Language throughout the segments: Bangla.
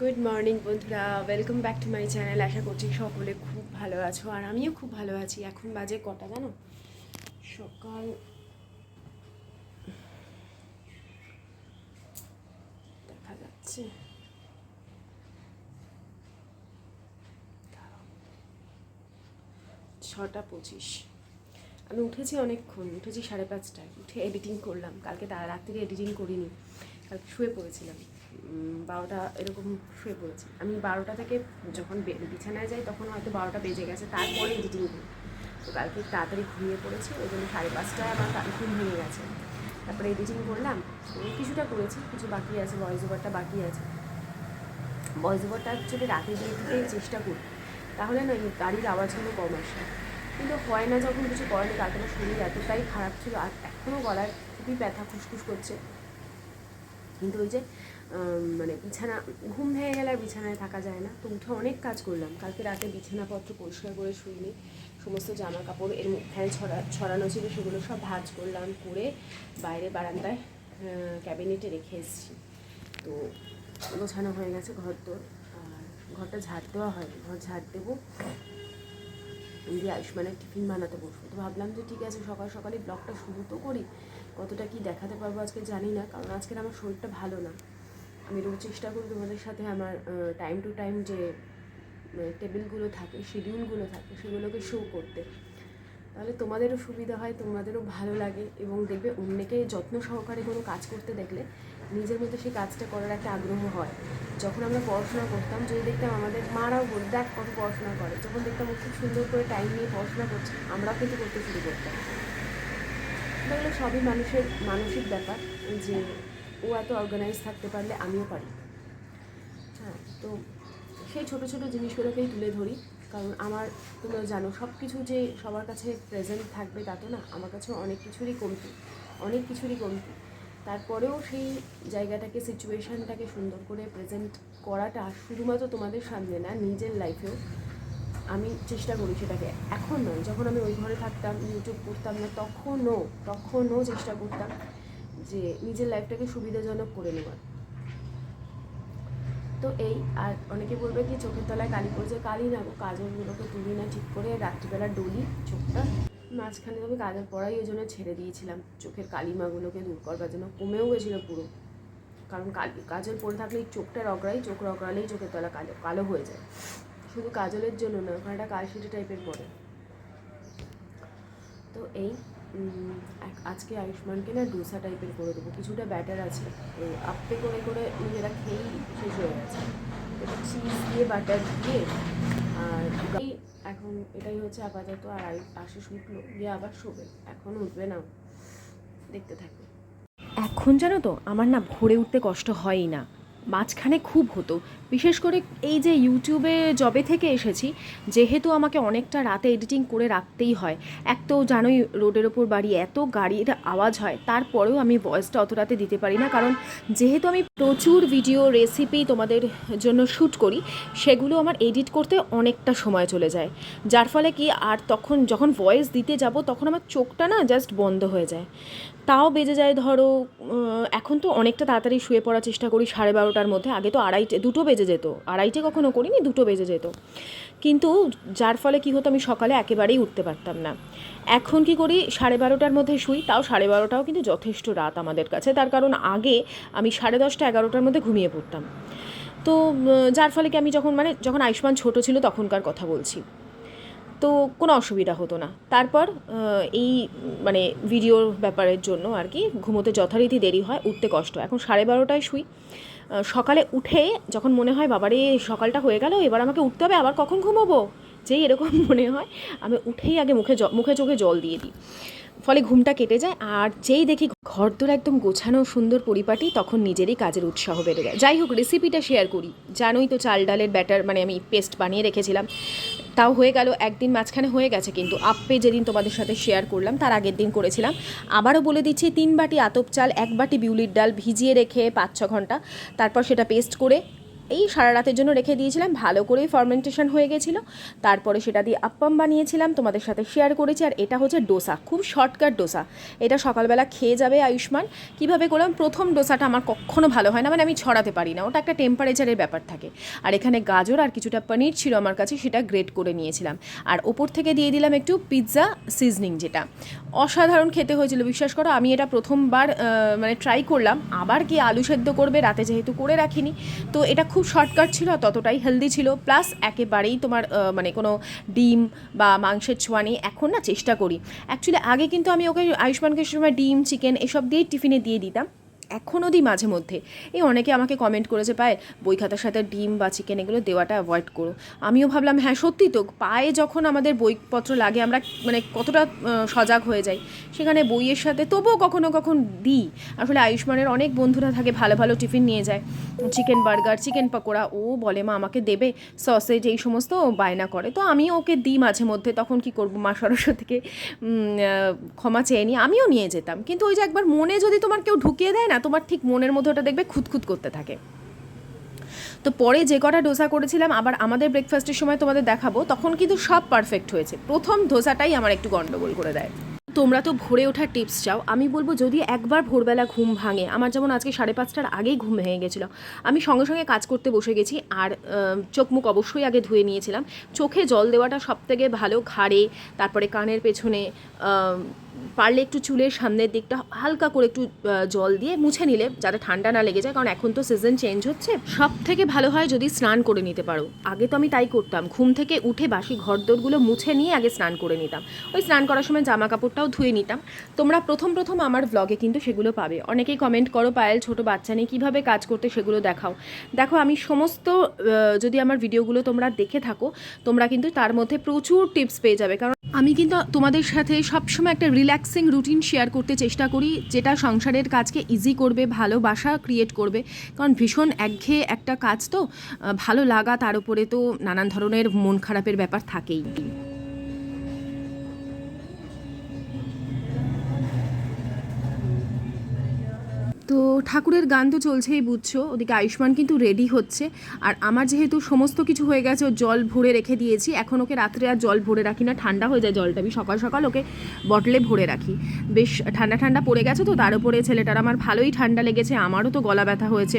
গুড মর্নিং বন্ধুরা। Welcome back to my channel আশা করছি সকলে খুব ভালো আছো, আর আমিও খুব ভালো আছি। এখন বাজে কটা জানো? সকাল দেখা যাচ্ছে। ছটা পঁচিশ। আমি উঠেছি অনেকক্ষণ, উঠেছি সাড়ে পাঁচটায়। উঠে এডিটিং করলাম। কালকে তার রাত্রিরে এডিটিং করিনি। কালকে শুয়ে পড়েছিলাম। বারোটা এরকম শুয়ে পড়েছি। আমি বারোটা থেকে যখন বিছানায় যাই তখন হয়তো বারোটা বেজে গেছে, তারপরে এডিটিং করি। তো কালকে তাড়াতাড়ি ঘুমিয়ে পড়েছি, ওই জন্য সাড়ে পাঁচটায় আমার ঘুম ভেঙে গেছে। তারপরে এডিটিং করলাম কিছুটা করেছি, কিছু বাকি আছে ভয়েস ওভারটা বাকি আছে। ভয়েস ওভারটা অ্যাকচুয়ালি রাতে দিয়ে দিতেই চেষ্টা করি, তাহলে না গাড়ির আওয়াজগুলো কম আসে। কিন্তু হয় না যখন কিছু করেনি আমার শরীর এতটাই খারাপ ছিল, আর এখনও গলায় খুবই ব্যথা খুসখুস করছে। কিন্তু ওই যে মানে বিছানা, ঘুম ভেঙে গেলে আর বিছানায় থাকা যায় না। তো উঠে অনেক কাজ করলাম। কালকে রাতে বিছানাপত্র পরিষ্কার করে শুইনি। সমস্ত জামা কাপড় এর ফ্যান ছড়া, ছড়ানো ছিল। সেগুলো সব ভাঁজ করলাম, করে বাইরে বারান্দায় ক্যাবিনেটে রেখে এসেছি। তো গোছানো হয়ে গেছে ঘর তোর আর ঘরটা ঝাড় দেওয়া হয়নি। ঘর ঝাড় দেবো। দিয়ে আয়ুষ্মানের টিফিন বানাতে বসবো। তো ভাবলাম যে ঠিক আছে, সকাল সকালে ব্লগটা শুরু তো করি। কতটা কি দেখাতে পারব আজকে জানি না, কারণ আজকের আমার শরীরটা ভালো না। আমি রোজ চেষ্টা করি তোমাদের সাথে আমার টাইম টু টাইম যে টেবিলগুলো থাকে শিডিউলগুলো থাকে, সেগুলোকে শো করতে। তাহলে তোমাদেরও সুবিধা হয়, তোমাদেরও ভালো লাগে, এবং দেখবে অন্যকে যত্ন সহকারে কোনো কাজ করতে দেখলে নিজের মধ্যে সেই কাজটা করার একটা আগ্রহ হয়। যখন আমরা পড়াশোনা করতাম, যদি দেখতাম আমাদের মারাও বল, দেখ কত পড়াশোনা করে। যখন দেখতাম খুব সুন্দর করে টাইম নিয়ে পড়াশোনা করছে, আমরাও কিন্তু করতে শুরু করতাম। এগুলো সবই মানুষের মানসিক ব্যাপার যে ও এত অর্গানাইজ থাকতে পারলে আমিও পারি। হ্যাঁ তো সেই ছোট ছোট জিনিসগুলোকেই তুলে ধরি। কারণ আমার, তোমরা জানো সব কিছু যে সবার কাছে প্রেজেন্ট থাকবে তা তো না, আমার কাছেও অনেক কিছুরই কমতি, অনেক কিছুরই কমতি। তারপরেও সেই জায়গাটাকে সিচুয়েশানটাকে সুন্দর করে প্রেজেন্ট করাটা শুধুমাত্র তোমাদের সামনে না, নিজের লাইফেও আমি চেষ্টা করি সেটাকে। এখন নয়, যখন আমি ওই ঘরে থাকতাম ইউটিউব করতাম না, তখনও তখনও চেষ্টা করতাম যে নিজের লাইফটাকে সুবিধাজনক করে নেওয়ার। তো এই, আর অনেকে বলবে কি, চোখের তলায় কালি পড়েছে, কালি না কাজলগুলোকে তুলি না, ঠিক করে রাত্রিবেলা ডলি, চোখটা। মাঝখানে আমি কাজল পড়াই, ওই জন্য ছেড়ে দিয়েছিলাম। চোখের কালিমাগুলোকে দূর করবার জন্য। কমেও গেছিল পুরো। কারণ কাজল পরে থাকলে চোখটা রগড়াই, চোখ রগড়ালেই চোখের তলা কালো কালো হয়ে যায়। শুধু কাজলের জন্য না ওখানে একটা কালশিটি টাইপের পড়ে। তো এই আজকে আয়ুষ্মানকে না ডোসা টাইপের করে দেবো। কিছুটা ব্যাটার আছে। আপ্পে করে করে নিজেরা খেয়েই শেষ হয়ে গেছে। এটা চিজ দিয়ে বাটার দিয়ে, আর এখন এটাই হচ্ছে আপাতত, আর আশিস উঠল গিয়ে আবার শোবে। এখন উঠবে না দেখতে থাকবে। এখন জানো তো, আমার না ভোরে উঠতে কষ্ট হয়ই না। মাঝখানে খুব হতো। বিশেষ করে এই যে ইউটিউবে জবে থেকে এসেছি, যেহেতু আমাকে অনেকটা রাতে এডিটিং করে রাখতেই হয়। এক তো জানোই রোডের ওপর বাড়ি এত গাড়ির আওয়াজ হয়, তারপরেও আমি ভয়েসটা অত রাতে দিতে পারি না। কারণ যেহেতু আমি প্রচুর ভিডিও রেসিপি তোমাদের জন্য শ্যুট করি, সেগুলো আমার এডিট করতে অনেকটা সময় চলে যায়। যার ফলে কি, আর তখন যখন ভয়েস দিতে যাব, তখন আমার চোখটা না জাস্ট বন্ধ হয়ে যায়। তাও বেজে যায় ধরো এখন তো অনেকটা তাড়াতাড়ি শুয়ে পড়ার চেষ্টা করি সাড়ে বারোটার মধ্যে। আগে তো আড়াইটে, দুটো বেজে যেত। আড়াইটে কখনো করিনি, দুটো বেজে যেত। কিন্তু যার ফলে কী হতো, আমি সকালে একেবারেই উঠতে পারতাম না। এখন কি করি, সাড়ে বারোটার মধ্যে শুই, তাও সাড়ে বারোটাও কিন্তু যথেষ্ট রাত আমাদের কাছে। তার কারণ আগে আমি সাড়ে দশটা, এগারোটার মধ্যে ঘুমিয়ে পড়তাম। তো যার ফলে কি আমি যখন মানে যখন আয়ুষ্মান ছোট ছিল, তখনকার কথা বলছি। তো কোনো অসুবিধা হতো না। তারপর এই মানে ভিডিওর ব্যাপারের জন্য আর কি, ঘুমোতে যথারীতি দেরি হয়, উঠতে কষ্ট এখন সাড়ে বারোটায় শুই। সকালে উঠে যখন মনে হয়, বাবারে, সকালটা হয়ে গেল, এবার আমাকে উঠতে হবে, আবার কখন ঘুমোবো? যেই এরকম মনে হয়, আমি উঠেই আগে মুখে মুখে চোখে জল দিয়ে দিই। ফলে ঘুমটা কেটে যায়, আর যেই দেখি ঘরদোর একদম গোছানো সুন্দর পরিপাটি, তখন নিজেরই কাজের উৎসাহ বেড়ে যায়। যাই হোক রেসিপিটা শেয়ার করি। জানোই তো চাল ডালের ব্যাটার মানে আমি পেস্ট বানিয়ে রেখেছিলাম। তাও হয়ে গেল, একদিন মাঝখানে হয়ে গেছে কিন্তু। আপ্পে যেদিন তোমাদের সাথে শেয়ার করলাম, তার আগের দিন করেছিলাম। আবারও বলে দিচ্ছি, তিন বাটি আতপ চাল, এক বাটি বিউলির ডাল ভিজিয়ে রেখে পাঁচ ছ ঘণ্টা, তারপর সেটা পেস্ট করে এই সারা রাতের জন্য রেখে দিয়েছিলাম। ভালো করেই ফার্মেন্টেশন হয়ে গেছিল। তারপরে সেটা দিয়ে আপ্পাম বানিয়েছিলাম। তোমাদের সাথে শেয়ার করেছি। আর এটা হচ্ছে ডোসা। খুব শর্টকাট ডোসা। এটা সকালবেলা খেয়ে যাবে আয়ুষ্মান। কীভাবে করলাম? প্রথম ডোসাটা আমার কখনো ভালো হয় না। মানে আমি ছড়াতে পারি না। ওটা একটা টেম্পারেচারের ব্যাপার থাকে। আর এখানে গাজর আর কিছুটা পনির ছিল আমার কাছে, সেটা গ্রেট করে নিয়েছিলাম। আর ওপর থেকে দিয়ে দিলাম একটু পিৎজা সিজনিং যেটা। অসাধারণ খেতে হয়েছিল, বিশ্বাস করো। আমি এটা প্রথমবার মানে ট্রাই করলাম। আবার কি আলু সেদ্ধ করবে? রাতে যেহেতু করে রাখিনি। তো এটা খুব শর্টকাট ছিল আর ততটাই হেলদি ছিল। প্লাস একেবারেই তোমার মানে কোনো ডিম বা মাংসের ছোঁয়া নেই। এখন না চেষ্টা করি। অ্যাকচুয়ালি আগে কিন্তু আমি ওকে আয়ুষ্মানকে সময় ডিম চিকেন এসব দিয়েই টিফিনে দিয়ে দিতাম। এখনও দিই মাঝে মধ্যে। এই অনেকে আমাকে কমেন্ট করেছে পায়ে বই খাতার সাথে ডিম বা চিকেন এগুলো দেওয়াটা অ্যাভয়েড করো। আমিও ভাবলাম হ্যাঁ সত্যি তো, পায়ে যখন আমাদের বইপত্র লাগে, আমরা মানে কতটা সজাগ হয়ে যাই, সেখানে বইয়ের সাথে তবুও কখনো কখন দিই। আসলে আয়ুষ্মানের অনেক বন্ধুরা থাকে, ভালো ভালো টিফিন নিয়ে যায় চিকেন বার্গার চিকেন পকোড়া, ও বলে, মা, আমাকে দেবে সসেজ এই সমস্ত বায়না করে। তো আমিও ওকে দিই মাঝে মধ্যে, তখন কি করব, মা সরস্বতীকে ক্ষমা চেয়ে নিই আমিও নিয়ে যেতাম। কিন্তু ওই যে একবার মনে যদি তোমার কেউ ঢুকিয়ে দেয় না তোমার ঠিক মনের মধ্যে ওটা দেখবে, খুঁতখুত করতে থাকে। তো পরে যে কটা ডোসা করেছিলাম, আবার আমাদের ব্রেকফাস্টের সময় তোমাদের দেখাবো, তখন কিন্তু সব পারফেক্ট হয়েছে। প্রথম ধোসাটাই আমার একটু গন্ডগোল করে দেয়। তোমরা তো ভোরে ওঠার টিপস চাও। আমি বলব, যদি একবার ভোরবেলা ঘুম ভাঙে, আমার যেমন আজকে সাড়ে পাঁচটার আগেই ঘুম ভেঙে গেছিল, আমি সঙ্গে সঙ্গে কাজ করতে বসে গেছি, আর চোখ মুখ অবশ্যই আগে ধুয়ে নিয়েছিলাম। চোখে জল দেওয়াটা সব থেকে ভালো, ঘাড়ে, তারপরে কানের পেছনে পারলে একটু চুলের সামনের দিকটা হালকা করে একটু জল দিয়ে মুছে নিলে যাতে ঠান্ডা না লেগে যায়, কারণ এখন তো সিজন চেঞ্জ হচ্ছে। সব থেকে ভালো হয় যদি স্নান করে নিতে পারো। আগে তো আমি তাই করতাম, ঘুম থেকে উঠে বাসি ঘরদোরগুলো মুছে নিয়ে আগে স্নান করে নিতাম। ওই স্নান করার সময় জামা কাপড়টাও ধুয়ে নিতাম। তোমরা প্রথম প্রথম আমার ব্লগে কিন্তু সেগুলো পাবে। অনেকেই কমেন্ট করো, পায়েল ছোট বাচ্চা নিয়ে কীভাবে কাজ করতে সেগুলো দেখাও। দেখো, আমি সমস্ত যদি আমার ভিডিওগুলো তোমরা দেখে থাকো, তোমরা কিন্তু তার মধ্যে প্রচুর টিপস পেয়ে যাবে। কারণ আমি কিন্তু তোমাদের সাথে সবসময় একটা রিল্যাক্সিং রুটিন শেয়ার করতে চেষ্টা করি, যেটা সংসারের কাজকে ইজি করবে ভালোবাসা ক্রিয়েট করবে। কারণ ভীষণ একঘেয়ে একটা কাজ তো ভালো লাগা তার উপরে তো নানান ধরনের মন খারাপের ব্যাপার থাকেই। তো ঠাকুরের গান তো চলছেই বুঝছ, ওদিকে আয়ুষ্মান কিন্তু রেডি হচ্ছে। আর আমার যেহেতু সমস্ত কিছু হয়ে গেছে, ও জল ভরে রেখে দিয়েছি, এখন ওকে রাত্রে আর জল ভরে রাখি না, ঠান্ডা হয়ে যায় জলটা, আমি সকাল সকাল ওকে বটলে ভরে রাখি। বেশ ঠান্ডা ঠান্ডা পড়ে গেছে তো, তার উপরে ছেলেটার আমার ভালোই ঠান্ডা লেগেছে, আমারও তো গলা ব্যথা হয়েছে।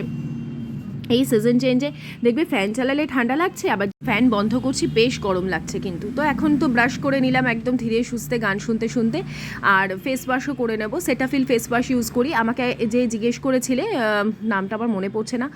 এই সিজন চেঞ্জে দেখবে ফ্যান চালালে ঠান্ডা লাগছে, আবার ফ্যান বন্ধ করছি, বেশ গরম লাগছে কিন্তু। তো এখন তো ব্রাশ করে নিলাম একদম ধীরে সুস্থে গান শুনতে শুনতে, আর ফেস ওয়াশও করে নেব। সেটাফিল ফেস ওয়াশ ইউজ করি। আমাকে যে জিজ্ঞেস করেছিলে নামটা আমার মনে পড়ছে না।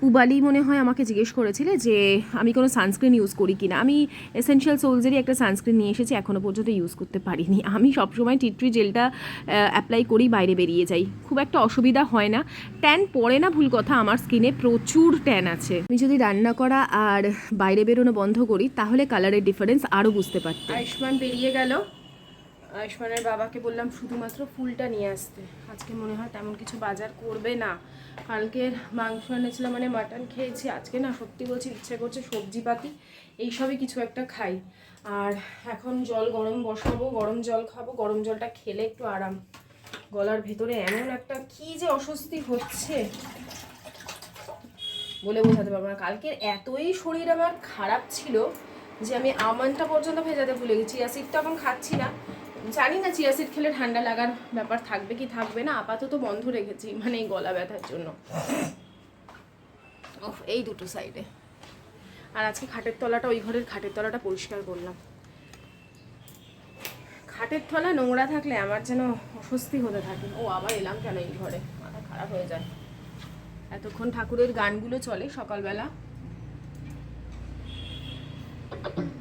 পুবালি মনে হয় আমাকে জিজ্ঞেস করেছিলে যে আমি কোনো সানস্ক্রিন ইউজ করি কি না আমি এসেনশিয়াল সোলসেরই একটা সানস্ক্রিন নিয়ে এসেছি এখনও পর্যন্ত ইউজ করতে পারিনি। আমি সবসময় টিট্রি জেলটা অ্যাপ্লাই করি, বাইরে বেরিয়ে যাই। খুব একটা অসুবিধা হয় না। ট্যান পড়ে না ভুল কথা, আমার স্কিনে প্রচুর ট্যান আছে। আমি যদি রান্না করা আর বাইরে বেরোনো বন্ধ করি, তাহলে কালারের ডিফারেন্স আরও বুঝতে পারতে আয়ুষ্মান বেরিয়ে গেল। আয়ুষ্মানের বাবাকে বললাম শুধুমাত্র ফুলটা নিয়ে আসতে। আজকে মনে হয় তেমন কিছু বাজার করবে না। কালকের মাংস এনেছিলাম মানে মাটন খেয়েছি। আজকে না সত্যি বলছি ইচ্ছে করছে সবজি পাতি এইসবই কিছু একটা খাই। আর এখন জল গরম বসাবো, গরম জল খাব, গরম জলটা খেলে একটু আরাম। গলার ভেতরে এমন একটা কি যে অস্বস্তি হচ্ছে। বলে বোঝাতে পারব না। কালকের এতই শরীর আমার খারাপ ছিল যে আমি আমনটা পর্যন্ত ভেজাতে ভুলে গেছি। চিয়া সিডটা এখন খাচ্ছি না। জানি না চিয়া সিড খেলে ঠান্ডা লাগার ব্যাপার থাকবে কি থাকবে না, আপাতত বন্ধ রেখেছি মানে এই গলা ব্যথার জন্য। এই দুটো সাইডে আর আজকে খাটের তলাটা, ওই ঘরের খাটের তলাটা পরিষ্কার করলাম। খাটের তলা নোংরা থাকলে আমার যেন অস্বস্তি হতে থাকে। ও, আবার এলাম কেন এই ঘরে? মাথা খারাপ হয়ে যায়। এতক্ষণ ঠাকুরের গানগুলো চলে সকালবেলা।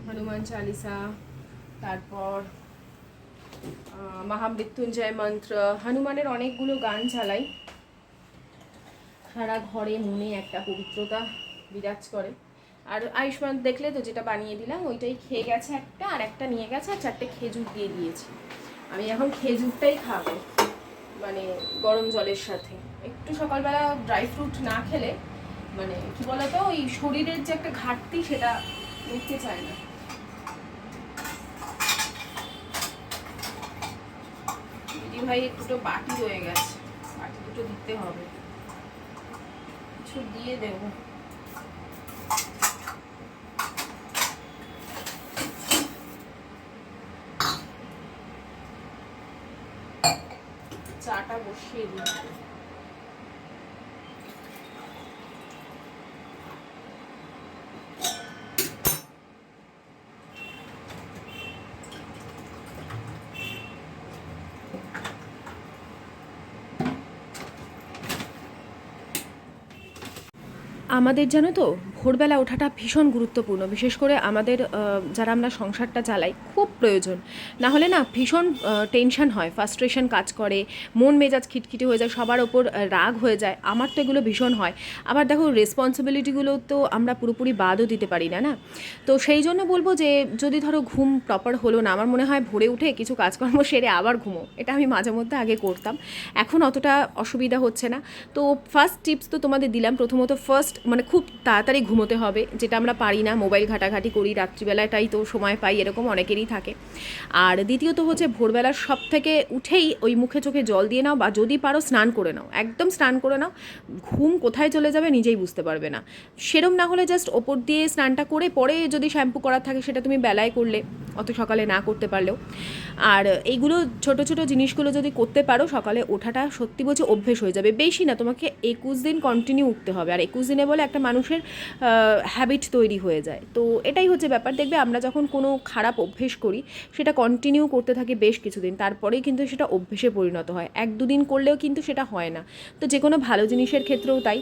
হনুমান চালিসা, তারপর মহামৃত্যুঞ্জয় মন্ত্র, হনুমানের অনেকগুলো গান চালাই সারা ঘরে মনে একটা পবিত্রতা বিরাজ করে। আর আয়ুষ্মান দেখলে তো যেটা বানিয়ে দিলাম, ওইটাই খেয়ে গেছে একটা, আর একটা নিয়ে গেছে, আর চারটে খেজুর দিয়ে দিয়েছি। আমি এখন খেজুরটাই খাব মানে গরম জলের সাথে। একটু সকালবেলা ড্রাই ফ্রুট না খেলে মানে কি বলতো, ওই শরীরের যে একটা ঘাটতি, সেটা মিটতে চায় না। ভাইয়ের দুটো বাটি রয়ে গেছে। বাটি দুটো দিতে হবে। কিছু দিয়ে দেব। চাটা বসিয়ে দিই। আমাদের জানো তো? ভোরবেলা ওঠাটা ভীষণ গুরুত্বপূর্ণ। বিশেষ করে আমাদের যারা আমরা সংসারটা চালাই, খুব প্রয়োজন। না হলে না ভীষণ টেনশন হয় ফার্স্ট্রেশন কাজ করে, মন মেজাজ খিটখিটে হয়ে যায়, সবার ওপর রাগ হয়ে যায়। আমার তো এগুলো ভীষণ হয়। আবার দেখো রেসপন্সিবিলিটিগুলো তো আমরা পুরোপুরি বাদও দিতে পারি না না? তো সেই জন্য বলব যে, যদি ধরো ঘুম প্রপার হলো না, আমার মনে হয় ভোরে উঠে কিছু কাজকর্ম সেরে আবার ঘুমো। এটা আমি মাঝে মধ্যে আগে করতাম। এখন অতটা অসুবিধা হচ্ছে না। তো ফার্স্ট টিপস তো তোমাদের দিলাম। প্রথমত ফার্স্ট মানে খুব তাড়াতাড়ি ঘুমোতে হবে, যেটা আমরা পারি না। মোবাইল ঘাটাঘাটি করি রাত্রিবেলাটাই তো সময় পাই, এরকম অনেকেরই থাকে। আর দ্বিতীয়ত হচ্ছে ভোরবেলা সব থেকে উঠেই ওই মুখে চোখে জল দিয়ে নাও বা যদি পারো স্নান করে নাও। একদম স্নান করে নাও। ঘুম কোথায় চলে যাবে নিজেই বুঝতে পারবে না। সেরম না হলে জাস্ট ওপর দিয়ে স্নানটা করে পরে যদি শ্যাম্পু করার থাকে সেটা তুমি বেলায় করলে, অত সকালে না করতে পারলেও। আর এইগুলো ছোট ছোট জিনিসগুলো যদি করতে পারো, সকালে ওঠাটা সত্যি বলছে অভ্যেস হয়ে যাবে। বেশি না, তোমাকে একুশ দিন কন্টিনিউ উঠতে হবে। আর একুশ দিনে বলে একটা মানুষের হ্যাবিট তৈরি হয়ে যায়। তো এটাই হচ্ছে ব্যাপার। দেখবে আমরা যখন কোনো খারাপ অভ্যেস করি, সেটা কন্টিনিউ করতে থাকি বেশ কিছুদিন। তারপরেই কিন্তু সেটা অভ্যেসে পরিণত হয়। এক দুদিন করলেও কিন্তু সেটা হয় না। তো যে কোনো ভালো জিনিসের ক্ষেত্রেও তাই।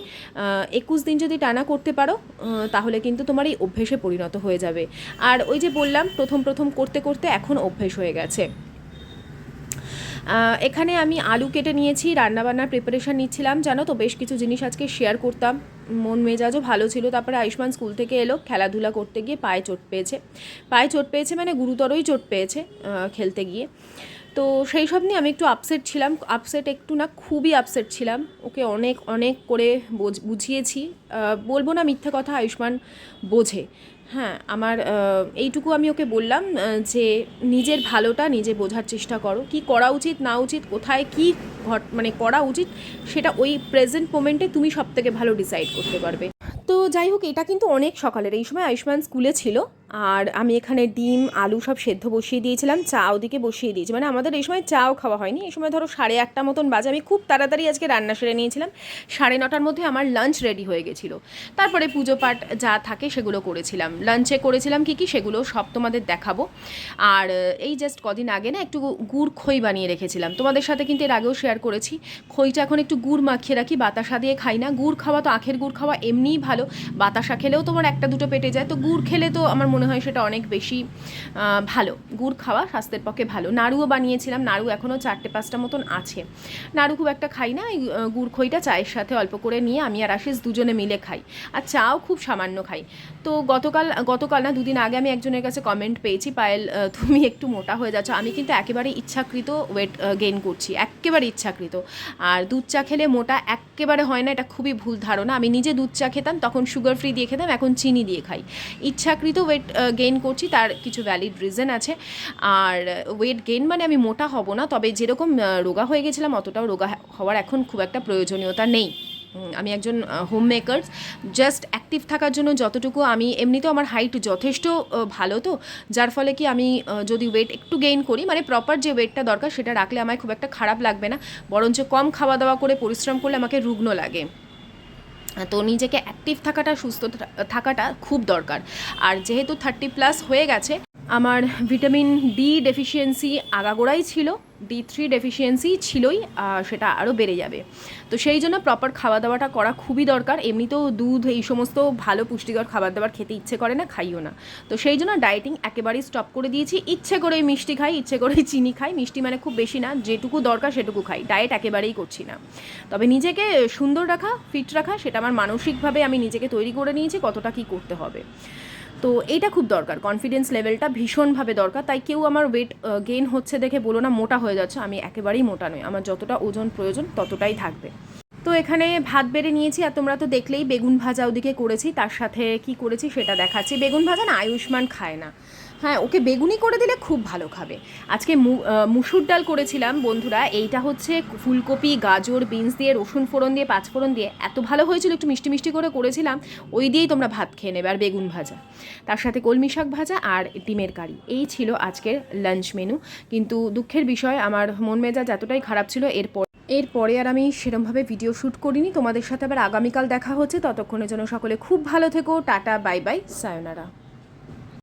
একুশ দিন যদি টানা করতে পারো তাহলে কিন্তু তোমার এই অভ্যেসে পরিণত হয়ে যাবে। আর ওই যে বললাম, প্রথম প্রথম করতে করতে এখন অভ্যেস হয়ে গেছে। এখানে আমি আলু কেটে নিয়েছি, রান্নাবান্নার প্রিপারেশান নিচ্ছিলাম, জানো তো, বেশ কিছু জিনিস আজকে শেয়ার করতাম। মন মেজাজও ভালো ছিল, তারপরে আয়ুষ্মান স্কুল থেকে এলো, খেলাধুলা করতে গিয়ে পায়ে চোট পেয়েছে। পায়ে চোট পেয়েছে মানে গুরুতরই চোট পেয়েছে খেলতে গিয়ে। তো সেই সব নিয়ে আমি একটু আপসেট ছিলাম আপসেট একটু না খুবই আপসেট ছিলাম। ওকে অনেক অনেক করে বোঝ- বুঝিয়েছি। বলব না মিথ্যে কথা, আয়ুষ্মান বোঝে। হ্যাঁ আমার এইটুকু আমি ওকে বললাম যে নিজের ভালোটা নিজে বোঝার চেষ্টা করো। কি করা উচিত, না উচিত, কোথায় কি ঘট মানে করা উচিত, সেটা ওই প্রেজেন্ট মোমেন্টে তুমি সব থেকে ভালো ডিসাইড করতে পারবে। তো যাই হোক, এটা কিন্তু অনেক সকালের। এই সময় আয়ুষ্মান স্কুলে ছিল। আর আমি এখানে ডিম, আলু সব সেদ্ধ বসিয়ে দিয়েছিলাম, চা ওদিকে বসিয়ে দিয়েছি। মানে আমাদের এই সময় চাও খাওয়া হয়নি, এই সময় ধরো সাড়ে আটটা মতন বাজে, আমি খুব তাড়াতাড়ি আজকে রান্না সেরে নিয়েছিলাম। সাড়ে নটার মধ্যে আমার লাঞ্চ রেডি হয়ে গেছিল। তারপরে পুজো পাঠ যা থাকে সেগুলো করেছিলাম। লাঞ্চে করেছিলাম কি কি? সেগুলো সব তোমাদের দেখাবো। আর এই জাস্ট কদিন আগে না একটু গুড় খই বানিয়ে রেখেছিলাম। তোমাদের সাথে কিন্তু এর আগেও শেয়ার করেছি। খইটা এখন একটু গুড় মাখিয়ে রাখি, বাতাসা দিয়ে খাই না। গুড় খাওয়া তো আখের গুড় খাওয়া এমনিই ভালো। বাতাসা খেলেও তোমার একটা দুটো পেটে যায়। তো গুড় খেলে তো আমার মনে হয় সেটা অনেক বেশি ভালো। গুড় খাওয়া স্বাস্থ্যের পক্ষে ভালো। নাড়ুও বানিয়েছিলাম, নাড়ু এখনও চারটে পাঁচটা মতন আছে। নাড়ু খুব একটা খাই না গুড় খইটা চায়ের সাথে অল্প করে নিয়ে আমি আর আশিস দুজনে মিলে খাই। আর চাও খুব সামান্য খাই। তো গতকাল গতকাল না দুদিন আগে আমি একজনের কাছে কমেন্ট পেয়েছি, পায়েল তুমি একটু মোটা হয়ে যাচ্ছ। আমি কিন্তু একেবারে ইচ্ছাকৃত ওয়েট গেইন করছি, একেবারে ইচ্ছাকৃত। আর দুধ চা খেলে মোটা একেবারে হয় না, এটা খুবই ভুল ধারণা। আমি নিজে দুধ চা খেতাম, তখন সুগার ফ্রি দিয়ে খেতাম, এখন চিনি দিয়ে খাই। ইচ্ছাকৃত ওয়েট গেইন করছি, তার কিছু ভ্যালিড রিজন আছে। আর ওয়েট গেইন মানে আমি মোটা হব না, তবে যেরকম রোগা হয়ে গেছিলাম, অতটাও রোগা হওয়ার এখন খুব একটা প্রয়োজনীয়তা নেই। আমি একজন হোম মেকার জাস্ট অ্যাক্টিভ থাকার জন্য যতটুকু আমি, এমনিতেও আমার হাইট যথেষ্ট ভালো তো, যার ফলে কি আমি যদি ওয়েট একটু গেইন করি মানে প্রপার যে ওয়েটটা দরকার, সেটা রাখলে আমায় খুব একটা খারাপ লাগবে না, বরঞ্চ কম খাওয়া দাওয়া করে, পরিশ্রম করলে আমাকে রুগ্ন লাগে। তো নিজেকে অ্যাক্টিভ থাকাটা সুস্থ থাকাটা খুব দরকার। আর যেহেতু থার্টি প্লাস হয়ে গেছে আমার ভিটামিন ডি ডেফিসিয়েন্সি আগাগোড়াই ছিল ডি থ্রি ডেফিসিয়েন্সি ছিলই সেটা আরও বেড়ে যাবে। তো সেই জন্য প্রপার খাওয়া দাওয়াটা করা খুবই দরকার। এমনিতেও দুধ, এই সমস্ত ভালো পুষ্টিকর খাবার দাবার খেতে ইচ্ছে করে না, খাইও না। তো সেই জন্য ডায়েটিং একেবারেই স্টপ করে দিয়েছি। ইচ্ছে করে মিষ্টি খাই, ইচ্ছে করে চিনি খাই। মিষ্টি মানে খুব বেশি না, যেটুকু দরকার সেটুকু খাই। ডায়েট একেবারেই করছি না। তবে নিজেকে সুন্দর রাখা ফিট রাখা, সেটা আমার মানসিকভাবে আমি নিজেকে তৈরি করে নিয়েছি কতটা কী করতে হবে। তো এটা খুব দরকার কনফিডেন্স লেভেলটা ভীষণভাবে দরকার। তাই কেউ আমার ওয়েট গেইন হচ্ছে দেখে বলো না, মোটা হয়ে যাচ্ছে, আমি একেবারেই মোটা নই। আমার যতটা ওজন প্রয়োজন, ততটাই থাকবে। তো এখানে ভাত বেড়ে নিয়েছি, আর তোমরা তো দেখলেই বেগুন ভাজা ওদিকে করেছি, তার সাথে কি করেছি সেটা দেখাচ্ছি। বেগুন ভাজা না, আয়ুষ্মান খায় না। হ্যাঁ ওকে বেগুনি করে দিলে খুব ভালো খাবে। আজকে মুসুর ডাল করেছিলাম বন্ধুরা, এইটা হচ্ছে ফুলকপি, গাজর, বিনস দিয়ে, রসুন ফোড়ন দিয়ে, পাঁচ ফোড়ন দিয়ে, এত ভালো হয়েছিল, একটু মিষ্টি মিষ্টি করে করেছিলাম, ওই দিয়েই তোমরা ভাত খেয়ে নেবে, আর বেগুন ভাজা। তার সাথে কলমি শাক ভাজা আর ডিমের কারি, এই ছিল আজকের লাঞ্চ মেনু কিন্তু দুঃখের বিষয়, আমার মন মেজাজ এতটাই খারাপ ছিল, এরপর, এরপরে আর আমি সেরমভাবে ভিডিও শ্যুট করিনি। তোমাদের সাথে আবার আগামীকাল দেখা হচ্ছে, ততক্ষণের জন্য সকলে খুব ভালো থেকো, টাটা বাই বাই সায়োনারা